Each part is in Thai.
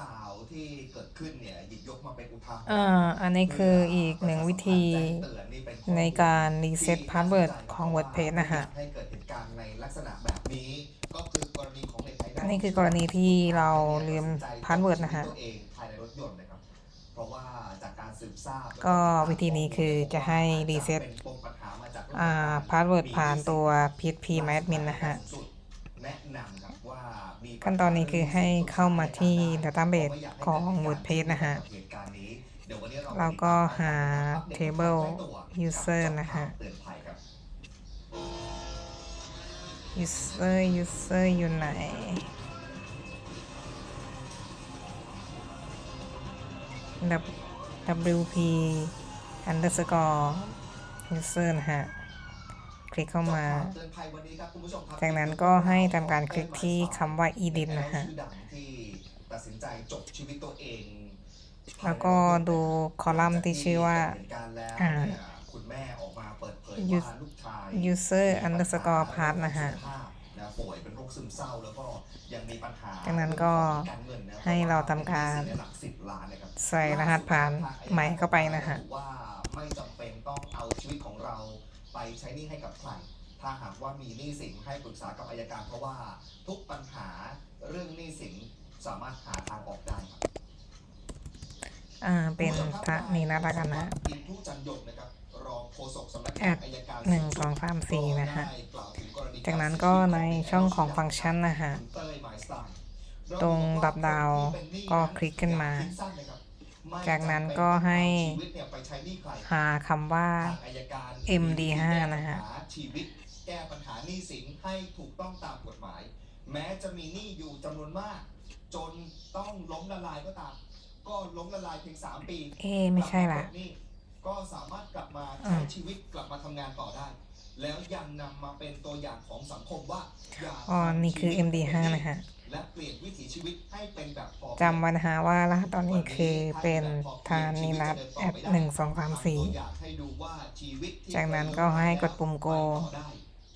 ราวที่เกิดขึ้นเนี่ยหยิบยกมาเป็นอุทาหรณ์อ่าอันนี้คืออีกหนึ่งวิธีในการรีเซ็ตพาสเวิร์ดของ WordPress นะฮะให้เกิดเหตุการณ์ในลักษณะแบบนี้ก็คือกรณีของเน็ตไอดอลอันนี้คือกรณีที่เราลืมพาสเวิร์ดนะฮะตัวเองภายในรถยนต์นะครับเพราะว่าจากการสืบทราบก็วิธีนี้คือจะให้รีเซ็ตเป็นปมปัญหามาจากอ่าพาสเวิร์ดผ่านตัว PHP MyAdmin นะฮะแนะนำครับว่ามี ขั้นตอนนี้คือให้เข้ามาที่ Database ของ WordPress นะฮะเหตุการณ์นี้เดี๋ยววันนี้เราก็หา table user นะฮะ user user อยู่ไหนดับ wp underscore user นะฮะ คลิกเข้ามาเตือนภัยวันนี้ครับคุณผู้ชมครับจากนั้นก็ให้ทำการคลิกที่คำว่า edit นะฮะชื่อดังที่ตัดสินใจจบชีวิตตัวเองแล้วก็ดูคอลัมน์ที่ชื่อว่าเหตุการณ์แล้วอ่าเนี่ยคุณแม่ออกมาเปิดเผยว่าลูกชาย user underscore part นะฮะนะป่วยเป็นโรคซึมเศร้าแล้วก็ยังมีปัญหาจากนั้นก็ารเงินนะให้เราทำการหลักสิบล้านนะครับใส่รหัสผ่านใหม่เข้าไปนะฮะว่าไม่จำเป็นต้องเอาชีวิตของเรา ไปใช้หนี้ให้กับใคร ถ้าหากว่ามีหนี้สินให้ปรึกษากับอายการ เพราะว่าทุกปัญหาเรื่องหนี้สินสามารถหาทางออกได้ครับอ่าเป็นพระนีนาฏกันนะอินทุจันยงนะครับรองโฆษกสำนักแอดอายการหนึ่งสูสองสามสี่นะฮะได้กล่าวถึงรณีจากนั้นก็ในช่องของฟังก์ชันนะฮะคุณเต้ยหมายสไตล์ตรงดับดาวก็คลิกขึ้นมา จากนั้นก็ให้ชีวิตเนี่ยไปใช้หนี้ใครหาคำว่าทางอัยการ MD5 นะฮะแก้ปัญหาชีวิตแก้ปัญหาหนี้สินให้ถูกต้องตามกฎหมาย แม้จะมีหนี้อยู่จำนวนมาก จนต้องล้มละลายก็ตาม ก็ล้มละลายเพียงสามปี เอ๊ะไม่ใช่ละกลับมาปลดหนี้ก็สามารถกลับมาอืใช้มชีวิตกลับมาทำงานต่อได้ แล้วยังนำมาเป็นตัวอย่างของสังคมว่าอย่าอ๋อนี่คือทำชีวิต MD5 นะฮะ และเปลี่ยนวิถีชีวิตให้เป็นแบบพอเพียงจำไว้นะฮะว่ารหัสตอนนี้คือเป็นทานินัทแอดหนึ่งสองสามสี่จากนั้นก็ให้กดปุ่ม go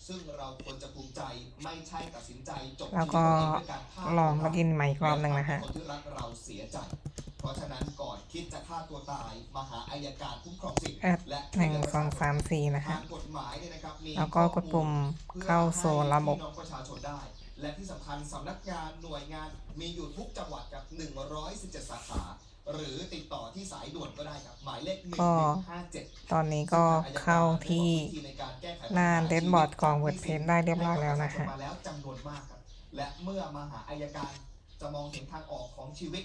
ซึ่งเราควรจะภูมิใจไม่ใช่ตัดสินใจจบแล้วก็ชีวิตตัวเองด้วยารฆ่าลองล็อกอินใหม่อีกรอบหนึ่งนะฮะคนที่รักเราเสียใจเพราะฉะนั้นก่อนคิดจะฆ่าตัวตายมาหาอายการคุ้มครองสิทธิ์แอดและหนึ่งสองสามสี่นะทาฮะงกฎหมายเนี่ยนะครับมีแล้วก็กดปุ่มเข้าสู่ระบบ เพื่อให้พี่น้องประชาชนได้และที่สำคัญสำนักงานหน่วยงานมีอยู่ทุกจังหวัดกับ 117 สาขา หรือติดต่อที่สายด่วนก็ได้ครับ หมายเลขก็1157ตอนนี้ก็เข้าที่หน้าเดนบอร์ดของ WordPress ได้เรียบร้อยแล้วนะฮะมาแล้วจำนวนมากครับ และเมื่อมาหาอายการจะมองเห็นทางออกของชีวิต